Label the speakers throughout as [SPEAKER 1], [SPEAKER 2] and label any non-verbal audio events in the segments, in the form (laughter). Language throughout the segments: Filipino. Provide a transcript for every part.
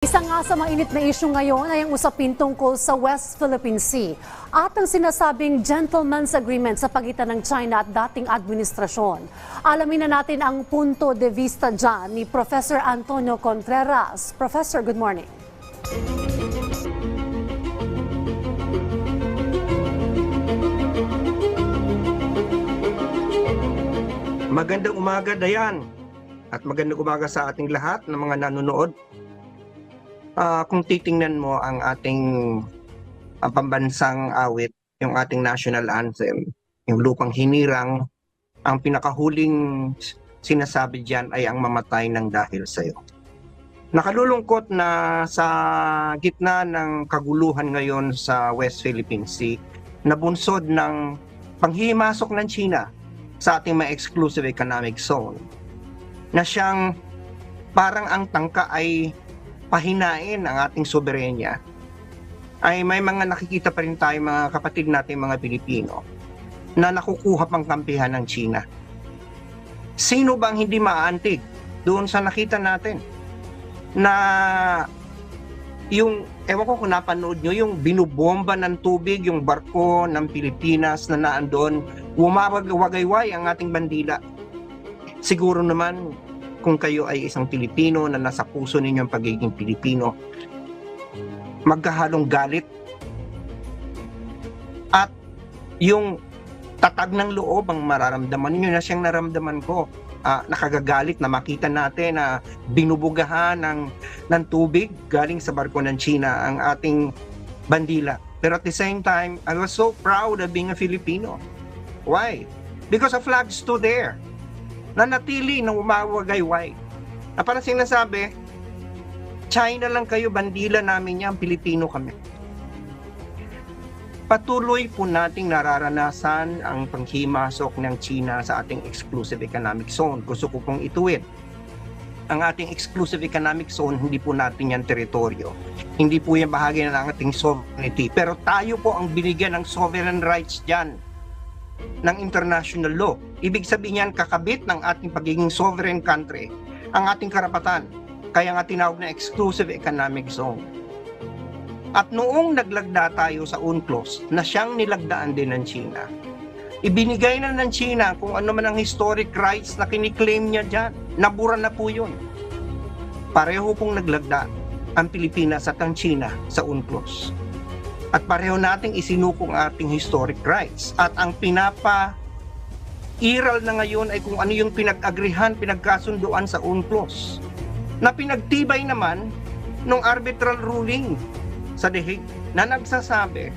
[SPEAKER 1] Isa nga sa mainit na isyu ngayon ay ang usapin tungkol sa West Philippine Sea at ang sinasabing gentleman's agreement sa pagitan ng China at dating administrasyon. Alamin na natin ang punto de vista dyan ni Professor Antonio Contreras. Professor, good morning.
[SPEAKER 2] Magandang umaga, Dayan. At magandang umaga sa ating lahat ng mga nanonood. Ah, kung titingnan mo ang ating ang pambansang awit, yung ating national anthem, yung lupang hinirang, ang pinakahuling sinasabi diyan ay ang mamatay ng dahil sa iyo. Nakalulungkot na sa gitna ng kaguluhan ngayon sa West Philippine Sea, nabunsod ng panghimasok ng China sa ating mga exclusive economic zone na siyang parang ang tangka ay pahinain ang ating soberenya ay may mga nakikita pa rin tayo mga kapatid natin mga Pilipino na nakukuha pang kampihan ng China. Sino bang hindi maantig doon sa nakita natin na yung ewan ko kung napanood nyo yung binubomba ng tubig yung barko ng Pilipinas na naandoon umawag-wagayway ang ating bandila. Siguro naman kung kayo ay isang Pilipino na nasa puso ninyo ang pagiging Pilipino, magkahalong galit at yung tatag ng loob ang mararamdaman ninyo na siyang naramdaman ko. Ah, nakagagalit na makita natin na binubugahan ng, ng tubig galing sa barko ng China ang ating bandila. Pero at the same time, I was so proud of being a Filipino. Why? Because a flag stood there. Nanatili na umawagayway. Na parang sinasabi, China lang kayo, bandila namin yan, Pilipino kami. Patuloy po nating nararanasan ang panghimasok ng China sa ating exclusive economic zone. Gusto ko pong ituwid. Ang ating exclusive economic zone, hindi po natin yan teritoryo. Hindi po yan bahagi ng ating sovereignty. Pero tayo po ang binigyan ng sovereign rights dyan ng international law. Ibig sabihin yan, kakabit ng ating pagiging sovereign country, ang ating karapatan. Kaya nga tinawag na exclusive economic zone. At noong naglagda tayo sa UNCLOS, na siyang nilagdaan din ng China, ibinigay na ng China kung ano man ang historic rights na kiniklaim niya dyan. Nabura na po yun. Pareho pong naglagda ang Pilipinas at ang China sa UNCLOS at pareho nating isinuko ang ating historic rights. At ang pinapa iral na ngayon ay kung ano yung pinag-agrihan, pinagkasunduan sa UNCLOS na pinagtibay naman ng arbitral ruling sa The Hague na nagsasabi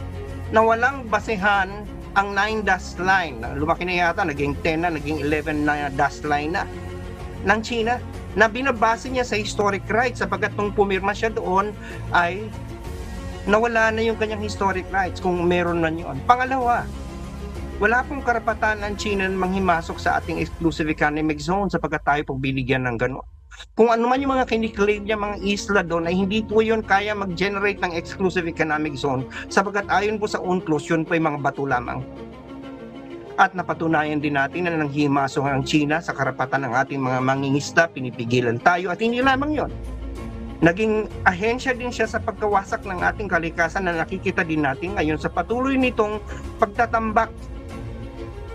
[SPEAKER 2] na walang basehan ang 9 dust line. Na Lumaki na yata, naging 10 na, naging 11 na dust line na ng China na binabase niya sa historic rights sapagkat nung pumirma siya doon ay nawala na yung kanyang historic rights kung meron man yun. Pangalawa, wala pong karapatan ng China na manghimasok sa ating exclusive economic zone sapagkat tayo pong binigyan ng gano'n. Kung ano man yung mga kiniklaim niya mga isla doon ay hindi po yun kaya mag-generate ng exclusive economic zone sapagkat ayon po sa UNCLOS yun po yung mga bato lamang. At napatunayan din natin na nanghimasok ang China sa karapatan ng ating mga mangingista, pinipigilan tayo at hindi lamang yon naging ahensya din siya sa pagkawasak ng ating kalikasan na nakikita din natin ngayon sa patuloy nitong pagtatambak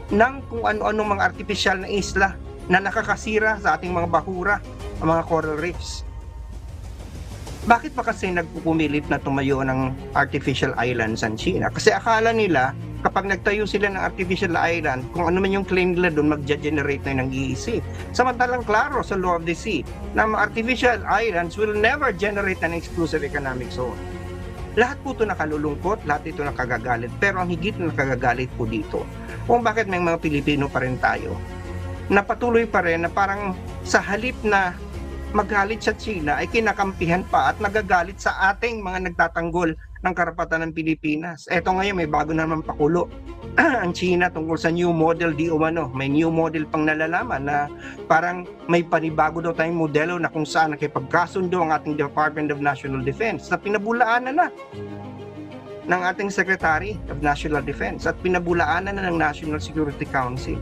[SPEAKER 2] ng kung ano-ano mga artificial na isla na nakakasira sa ating mga bahura, ang mga coral reefs. Bakit pa kasi nagpupumilit na tumayo ng artificial islands ang China? Kasi akala nila kapag nagtayo sila ng artificial island, kung ano man yung claim nila doon, mag-generate na ng EEC. Samantalang klaro sa law of the sea na mga artificial islands will never generate an exclusive economic zone. Lahat po ito nakalulungkot, lahat ito nakagagalit. Pero ang higit na nakagagalit po dito, kung bakit may mga Pilipino pa rin tayo, na patuloy pa rin na parang sa halip na magalit sa China ay kinakampihan pa at nagagalit sa ating mga nagtatanggol ng karapatan ng Pilipinas. Eto ngayon may bago na naman pakulo (clears throat) ang China tungkol sa new model di umano. May new model pang nalalaman na parang may panibago daw tayong modelo na kung saan nakipagkasundo ang ating Department of National Defense na pinabulaanan na ng ating Secretary of National Defense at pinabulaanan na ng National Security Council.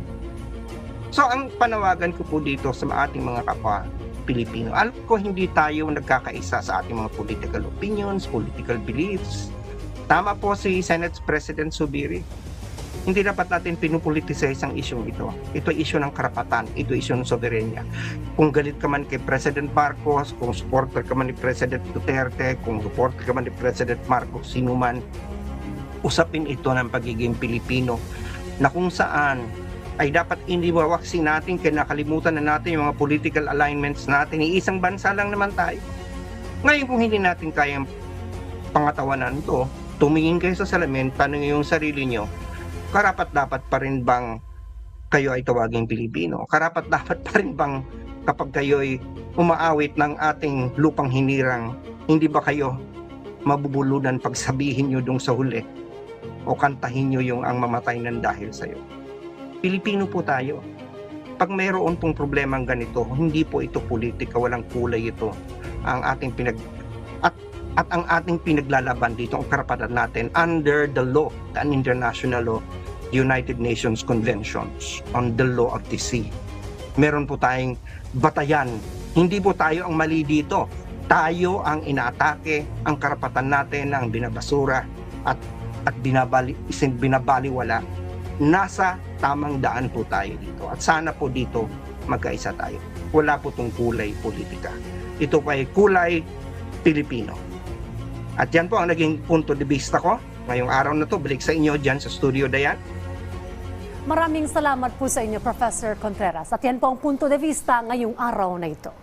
[SPEAKER 2] So ang panawagan ko po dito sa ating mga kapwa, Pilipino. Alam ko hindi tayo nagkakaisa sa ating mga political opinions, political beliefs. Tama po si Senate President Subiri. Hindi dapat natin pinupoliticize ang isyong ito. Ito ay isyu ng karapatan, ito ay isyu ng soberenya. Kung galit ka man kay President Marcos, kung supporter ka man ni President Duterte, kung supporter ka man ni President Marcos, sino man, usapin ito ng pagiging Pilipino na kung saan ay dapat iniwawaksin natin kaya nakalimutan na natin yung mga political alignments natin. Iisang bansa lang naman tayo. Ngayon kung hindi natin kayang pangatawanan to, tumingin kayo sa salamin, tanong yung sarili nyo, karapat dapat pa rin bang kayo ay tawaging Pilipino? Karapat dapat pa rin bang kapag kayo ay umaawit ng ating lupang hinirang, hindi ba kayo mabubulunan pag sabihin nyo dong sa huli o kantahin nyo yung ang mamatay ng dahil sa'yo? Pilipino po tayo. Pag mayroon pong problemang ganito, hindi po ito politika, walang kulay ito. Ang ating pinag at ang ating pinaglalaban dito ang karapatan natin under the law, an international law, United Nations Conventions on the Law of the Sea. Meron po tayong batayan. Hindi po tayo ang mali dito. Tayo ang inaatake, ang karapatan natin ang binabasura at at binabali, isin binabaliwala nasa tamang daan po tayo dito. At sana po dito magkaisa tayo. Wala po tong kulay politika. Ito pa ay kulay Pilipino. At yan po ang naging punto de vista ko. Ngayong araw na to, balik sa inyo dyan sa studio Dayan.
[SPEAKER 1] Maraming salamat po sa inyo, Professor Contreras. At yan po ang punto de vista ngayong araw na ito.